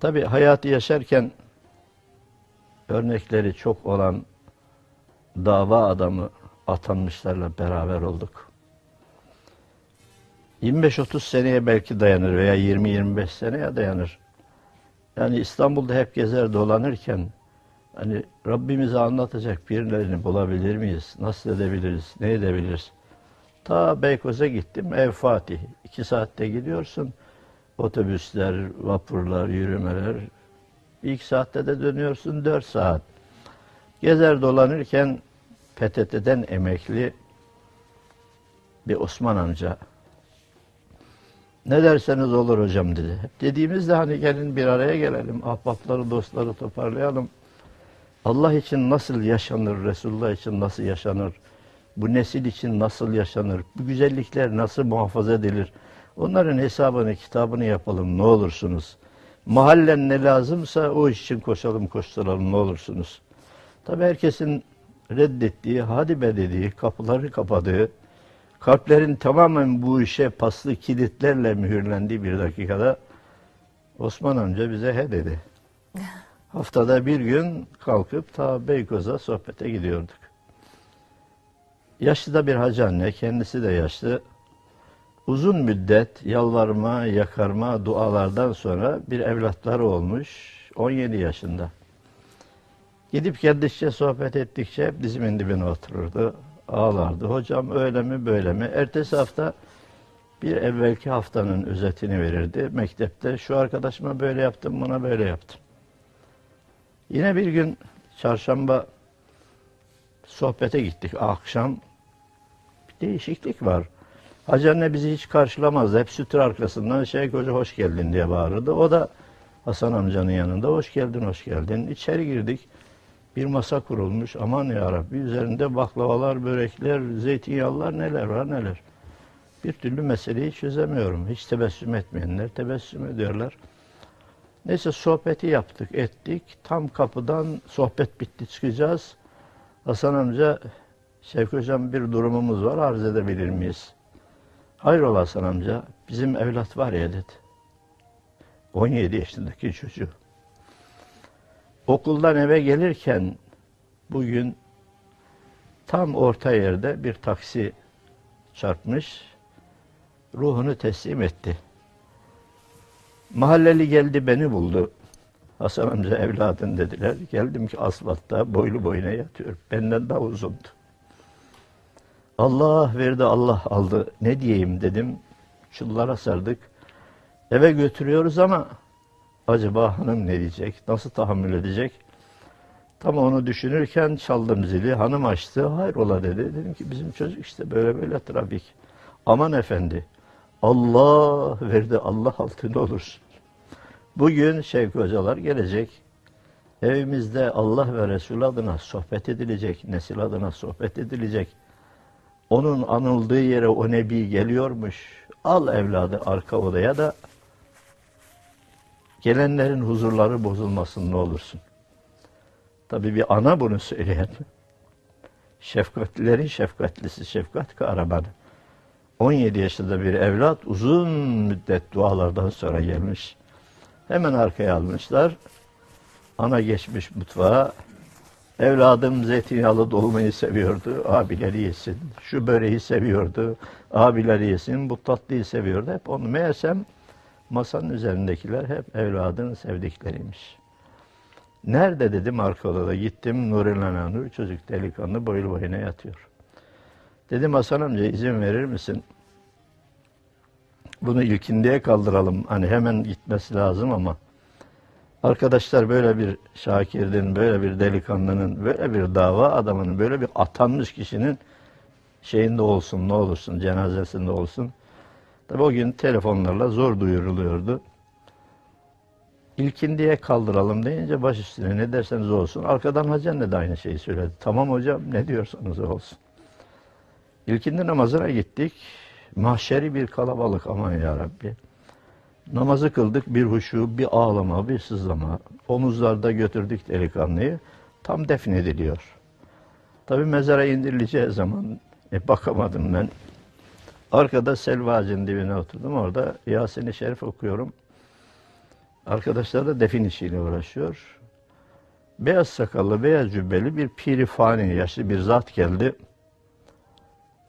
Tabi hayatı yaşarken örnekleri çok olan dava adamı atanmışlarla beraber olduk. 25-30 seneye belki dayanır veya 20-25 seneye dayanır. Yani İstanbul'da hep gezer dolanırken hani Rabbimize anlatacak birilerini bulabilir miyiz? Nasıl edebiliriz? Ne edebiliriz? Ta Beykoz'a gittim. Ev Fatih. İki saatte gidiyorsun. Otobüsler, vapurlar, yürümeler. İlk saatte de dönüyorsun dört saat. Gezer dolanırken PTT'den emekli bir Osman amca ne derseniz olur hocam dedi. Hep dediğimizde hani gelin bir araya gelelim. Ahbapları, dostları toparlayalım. Allah için nasıl yaşanır, Resulullah için nasıl yaşanır, bu nesil için nasıl yaşanır, bu güzellikler nasıl muhafaza edilir, onların hesabını, kitabını yapalım ne olursunuz. Mahallen ne lazımsa o iş için koşalım, koşturalım ne olursunuz. Tabi herkesin reddettiği, hadi be dediği, kapıları kapadığı, kalplerin tamamen bu işe paslı kilitlerle mühürlendiği bir dakikada Osman amca bize he dedi. Haftada bir gün kalkıp ta Beykoz'a sohbete gidiyorduk. Yaşlı da bir hacı anne, kendisi de yaşlı. Uzun müddet yalvarma, yakarma, dualardan sonra bir evlatları olmuş, 17 yaşında. Gidip geldikçe, sohbet ettikçe hep dizimin dibine otururdu, ağlardı. Hocam öyle mi, böyle mi? Ertesi hafta bir evvelki haftanın özetini verirdi. Mektepte şu arkadaşıma böyle yaptım, buna böyle yaptım. Yine bir gün çarşamba sohbete gittik akşam. Bir değişiklik var. Hacı anne bizi hiç karşılamazdı. Hep sütür arkasından Şeyh Hoca hoş geldin diye bağırırdı. O da Hasan amcanın yanında hoş geldin, hoş geldin. İçeri girdik. Bir masa kurulmuş. Aman ya Rabbi üzerinde baklavalar, börekler, zeytinyağlılar neler var neler. Bir türlü meseleyi çözemiyorum. Hiç tebessüm etmeyenler tebessüm ediyorlar. Neyse sohbeti yaptık, ettik. Tam kapıdan sohbet bitti çıkacağız. Hasan amca, Şevki Hocam bir durumumuz var arz edebilir miyiz? Hayrola Hasan amca, bizim evlat var ya dedi. 17 yaşındaki çocuğu. Okuldan eve gelirken bugün tam orta yerde bir taksi çarpmış, ruhunu teslim etti. Mahalleli geldi beni buldu. Hasan amca evladın dediler. Geldim ki asfaltta boylu boyuna yatıyor. Benden daha uzundu. Allah verdi Allah aldı. Ne diyeyim dedim. Çullara sardık. Eve götürüyoruz ama acaba hanım ne diyecek? Nasıl tahammül edecek? Tam onu düşünürken çaldım zili. Hanım açtı. Hayrola dedi. Dedim ki bizim çocuk işte böyle böyle trafik. Aman efendi. Allah verdi Allah altında olursun. Bugün Şevki Hocalar gelecek. Evimizde Allah ve Resul adına sohbet edilecek, nesil adına sohbet edilecek. Onun anıldığı yere o Nebi geliyormuş. Al evladı arka odaya da gelenlerin huzurları bozulmasın ne olursun. Tabii bir ana bunu söyleyen. Şefkatlilerin şefkatlisi, şefkat kahramanı. 17 yaşında bir evlat uzun müddet dualardan sonra gelmiş. Hemen arkaya almışlar. Ana geçmiş mutfağa. Evladım zeytinyağlı dolmayı seviyordu. Abileri yesin. Şu böreği seviyordu. Abileri yesin. Bu tatlıyı seviyordu. Hep onu meğersem masanın üzerindekiler hep evladının sevdikleriymiş. Nerede dedim arka odada. Gittim Nurilan Nur çocuk delikanlı boylu boyuna yatıyor. Dedim Hasan amca izin verir misin? Bunu ilkindiye kaldıralım. Hani hemen gitmesi lazım ama arkadaşlar böyle bir şakirdin, böyle bir delikanlının, böyle bir dava adamının, böyle bir atanmış kişinin şeyinde olsun, ne olursun, cenazesinde olsun. Tabi o gün telefonlarla zor duyuruluyordu. İlkindiye kaldıralım deyince baş üstüne ne derseniz olsun. Arkadan Hacı anne de aynı şeyi söyledi. Tamam hocam ne diyorsanız olsun. İlkindi namazına gittik. Mahşeri bir kalabalık aman ya Rabbi. Namazı kıldık bir huşu, bir ağlama, bir sızlama. Omuzlarda götürdük delikanlıyı. Tam defnediliyor. Tabi mezara indirileceği zaman e, bakamadım ben. Arkada selva ağacının dibine oturdum. Orada Yasin-i Şerif okuyorum. Arkadaşlar da defin işiyle uğraşıyor. Beyaz sakallı, beyaz cübbeli bir pirifani yaşlı bir zat geldi.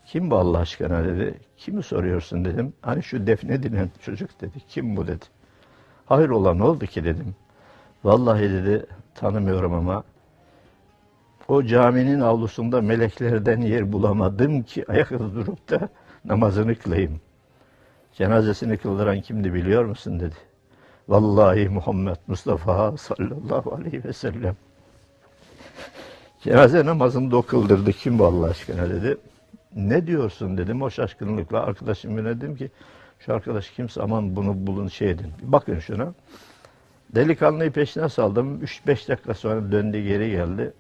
Kim bu Allah aşkına dedi. Kimi soruyorsun dedim. Hani şu defnedilen çocuk dedi. Kim bu dedi. Hayır olan oldu ki dedim. Vallahi dedi tanımıyorum ama o caminin avlusunda meleklerden yer bulamadım ki ayakta durup da namazını kılayım. Cenazesini kıldıran kimdi biliyor musun dedi. Vallahi Muhammed Mustafa sallallahu aleyhi ve sellem. Cenaze namazını da kıldırdı. Kim bu Allah aşkına dedi. Ne diyorsun dedim o şaşkınlıkla. Arkadaşım dedim ki şu arkadaş kimse aman bunu bulun şey edin. Bakın şuna. Delikanlıyı peşine saldım. 3-5 dakika sonra döndü geri geldi.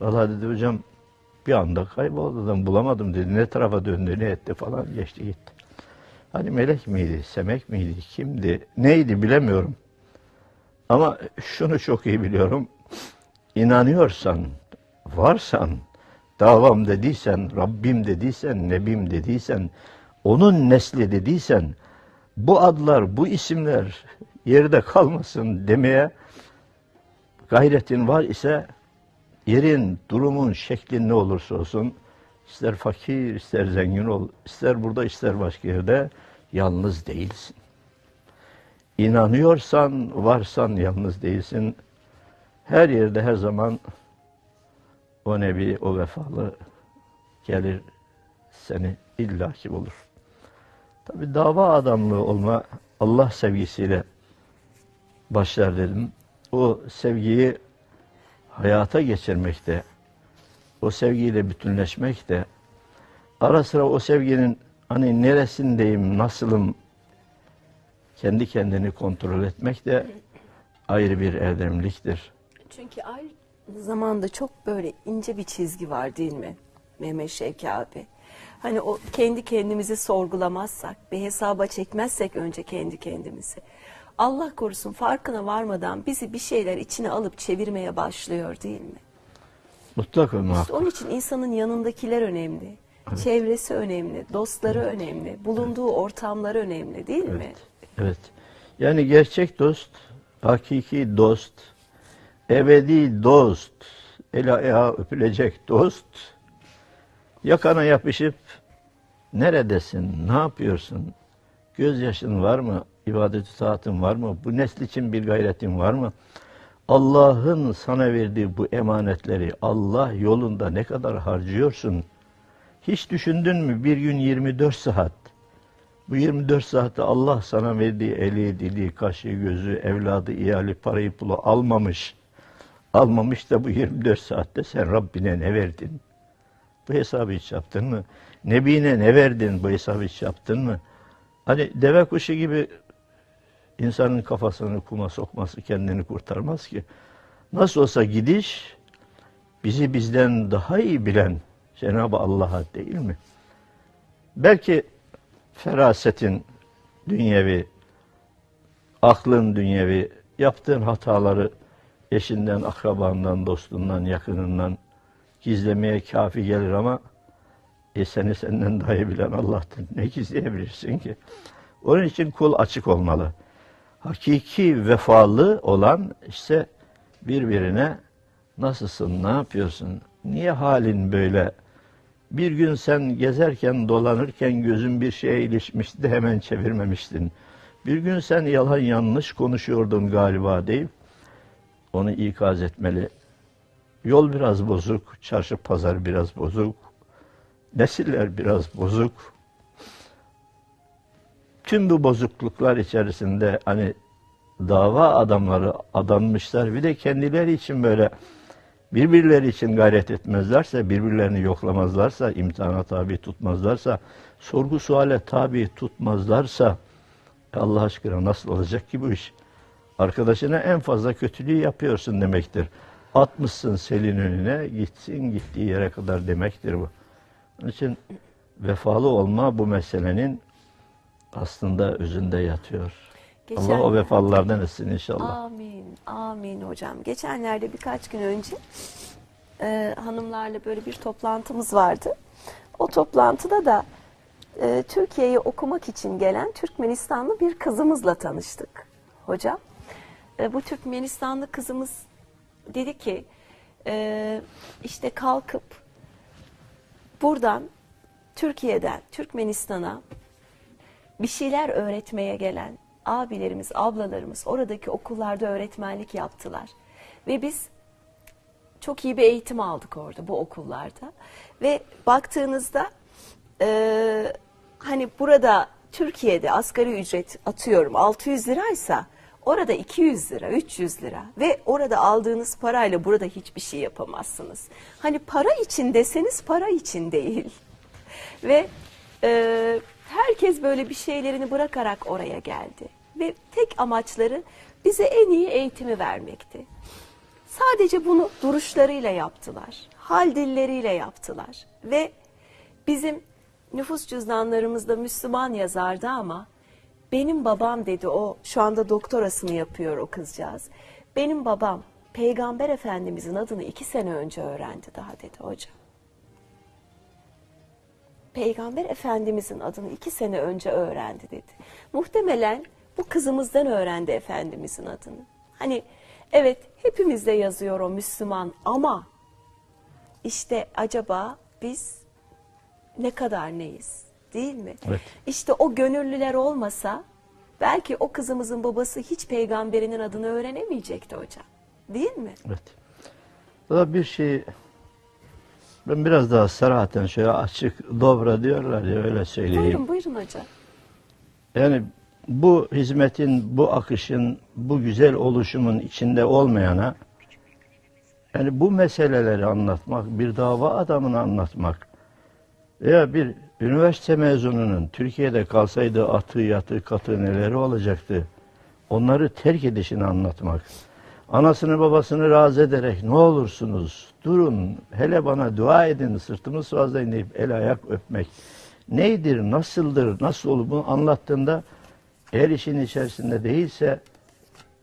Vallahi dedi hocam bir anda kayboldu da bulamadım dedi. Ne tarafa döndü ne etti falan geçti gitti. Hani melek miydi, semek miydi, kimdi, neydi bilemiyorum. Ama şunu çok iyi biliyorum. İnanıyorsan, varsan, davam dediysen, Rabbim dediysen, Nebim dediysen, onun nesli dediysen, bu adlar, bu isimler yerde kalmasın demeye gayretin var ise yerin, durumun, şeklin ne olursa olsun, ister fakir, ister zengin ol, ister burada, ister başka yerde yalnız değilsin. İnanıyorsan, varsan yalnız değilsin. Her yerde her zaman o nebi, o vefalı gelir seni illaki bulur. Tabi dava adamlığı olma Allah sevgisiyle başlar dedim. O sevgiyi hayata geçirmekte, o sevgiyle bütünleşmekte, ara sıra o sevginin hani neresindeyim, nasılım, kendi kendini kontrol etmek de ayrı bir erdemliktir. Çünkü aynı zamanda çok böyle ince bir çizgi var değil mi Mehmet Şevki abi? Hani o kendi kendimizi sorgulamazsak, bir hesaba çekmezsek önce kendi kendimizi. Allah korusun farkına varmadan bizi bir şeyler içine alıp çevirmeye başlıyor değil mi? Mutlaka İşte muhakkak. onun için insanın yanındakiler önemli. Çevresi önemli, dostları önemli, bulunduğu ortamlar önemli değil mi? Evet. Evet. Yani gerçek dost, hakiki dost, ebedi dost, el ayağı öpülecek dost, yakana yapışıp neredesin, ne yapıyorsun, gözyaşın var mı, ibadet-i taatın var mı, bu nesl için bir gayretin var mı? Allah'ın sana verdiği bu emanetleri Allah yolunda ne kadar harcıyorsun? Hiç düşündün mü bir gün 24 saat? Bu 24 saatte Allah sana verdiği eli, dili, kaşı, gözü, evladı, iyali, parayı, pulu almamış. Almamış da bu 24 saatte sen Rabbine ne verdin? Bu hesabı hiç yaptın mı? Nebine ne verdin? Bu hesabı hiç yaptın mı? Hani deve kuşu gibi insanın kafasını kuma sokması kendini kurtarmaz ki. Nasıl olsa gidiş bizi bizden daha iyi bilen Cenab-ı Allah'a değil mi? Belki ferasetin dünyevi, aklın dünyevi, yaptığın hataları eşinden, akrabandan, dostundan, yakınından gizlemeye kafi gelir ama e seni senden daha bilen Allah'tır. Ne gizleyebilirsin ki? Onun için kul açık olmalı. Hakiki vefalı olan işte birbirine nasılsın, ne yapıyorsun, niye halin böyle? Bir gün sen gezerken, dolanırken gözün bir şeye ilişmişti de hemen çevirmemiştin. Bir gün sen yalan yanlış konuşuyordun galiba deyip onu ikaz etmeli. Yol biraz bozuk, çarşı pazar biraz bozuk, nesiller biraz bozuk. Tüm bu bozukluklar içerisinde hani dava adamları adanmışlar. Bir de kendileri için böyle birbirleri için gayret etmezlerse, birbirlerini yoklamazlarsa, imtihana tabi tutmazlarsa, sorgu suale tabi tutmazlarsa Allah aşkına nasıl olacak ki bu iş? Arkadaşına en fazla kötülüğü yapıyorsun demektir. Atmışsın selin önüne, gitsin gittiği yere kadar demektir bu. Onun için vefalı olma bu meselenin aslında özünde yatıyor. Geçen- Allah o vefalılardan etsin inşallah. Amin, amin hocam. Geçenlerde birkaç gün önce e, hanımlarla böyle bir toplantımız vardı. O toplantıda da e, Türkiye'yi okumak için gelen Türkmenistanlı bir kızımızla tanıştık. hocam. E, bu Türkmenistanlı kızımız dedi ki e, işte kalkıp buradan Türkiye'den Türkmenistan'a bir şeyler öğretmeye gelen abilerimiz, ablalarımız oradaki okullarda öğretmenlik yaptılar. Ve biz çok iyi bir eğitim aldık orada bu okullarda. Ve baktığınızda e, hani burada Türkiye'de asgari ücret atıyorum 600 liraysa orada 200 lira, 300 lira ve orada aldığınız parayla burada hiçbir şey yapamazsınız. Hani para için deseniz para için değil. Ve e, herkes böyle bir şeylerini bırakarak oraya geldi. Ve tek amaçları bize en iyi eğitimi vermekti. Sadece bunu duruşlarıyla yaptılar. Hal dilleriyle yaptılar. Ve bizim nüfus cüzdanlarımızda Müslüman yazardı ama benim babam dedi o şu anda doktorasını yapıyor o kızcağız. Benim babam Peygamber Efendimizin adını iki sene önce öğrendi daha dedi hocam. Peygamber Efendimizin adını iki sene önce öğrendi dedi. Muhtemelen bu kızımızdan öğrendi Efendimizin adını. Hani evet hepimizde yazıyor o Müslüman ama işte acaba biz ne kadar neyiz değil mi? Evet. İşte o gönüllüler olmasa belki o kızımızın babası hiç peygamberinin adını öğrenemeyecekti hocam. Değil mi? Evet. Daha bir şey ben biraz daha sarahaten şöyle açık dobra diyorlar ya öyle söyleyeyim. Buyurun buyurun hocam. Yani bu hizmetin, bu akışın, bu güzel oluşumun içinde olmayana yani bu meseleleri anlatmak, bir dava adamını anlatmak veya bir üniversite mezununun Türkiye'de kalsaydı atı, yatı, katı neleri olacaktı? Onları terk edişini anlatmak. Anasını babasını razı ederek ne olursunuz durun hele bana dua edin sırtımı sıvazlayın deyip el ayak öpmek. Neydir, nasıldır, nasıl olur bunu anlattığında eğer işin içerisinde değilse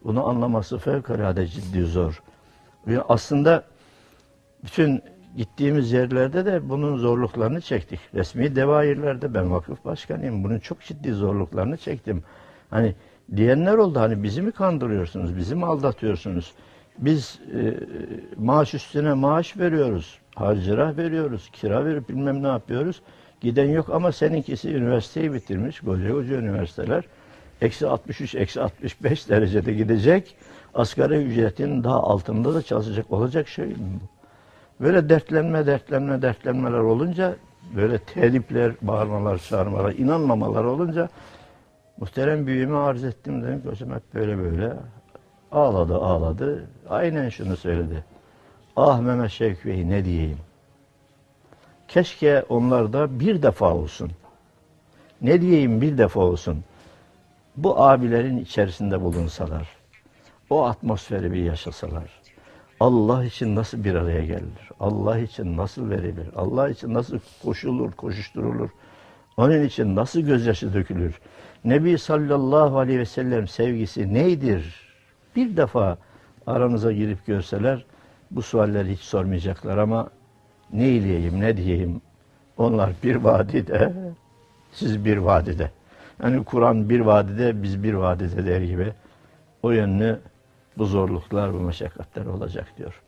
bunu anlaması fevkalade ciddi zor. Aslında bütün gittiğimiz yerlerde de bunun zorluklarını çektik. Resmi devairlerde ben vakıf başkanıyım. Bunun çok ciddi zorluklarını çektim. Hani diyenler oldu hani bizi mi kandırıyorsunuz, bizi mi aldatıyorsunuz? Biz e, maaş üstüne maaş veriyoruz, harcırah veriyoruz, kira verip bilmem ne yapıyoruz. Giden yok ama seninkisi üniversiteyi bitirmiş, koca koca üniversiteler. Eksi 63, eksi 65 derecede gidecek. Asgari ücretin daha altında da çalışacak olacak şey mi bu? Böyle dertlenme, dertlenme, dertlenmeler olunca böyle telipler, bağırmalar, çağırmalar, inanmamalar olunca muhterem büyüğümü arz ettim dedim ki hocam hep böyle böyle. Ağladı ağladı. Aynen şunu söyledi. Ah Mehmet Şevki Bey ne diyeyim. Keşke onlar da bir defa olsun. Ne diyeyim bir defa olsun. Bu abilerin içerisinde bulunsalar. O atmosferi bir yaşasalar. Allah için nasıl bir araya gelir? Allah için nasıl verilir? Allah için nasıl koşulur, koşuşturulur? Onun için nasıl gözyaşı dökülür? Nebi sallallahu aleyhi ve sellem sevgisi neydir? Bir defa aranıza girip görseler bu sualleri hiç sormayacaklar ama ne ileyim, ne diyeyim? Onlar bir vadide, siz bir vadide. Yani Kur'an bir vadide, biz bir vadide der gibi. O yönlü bu zorluklar, bu meşakkatler olacak diyor.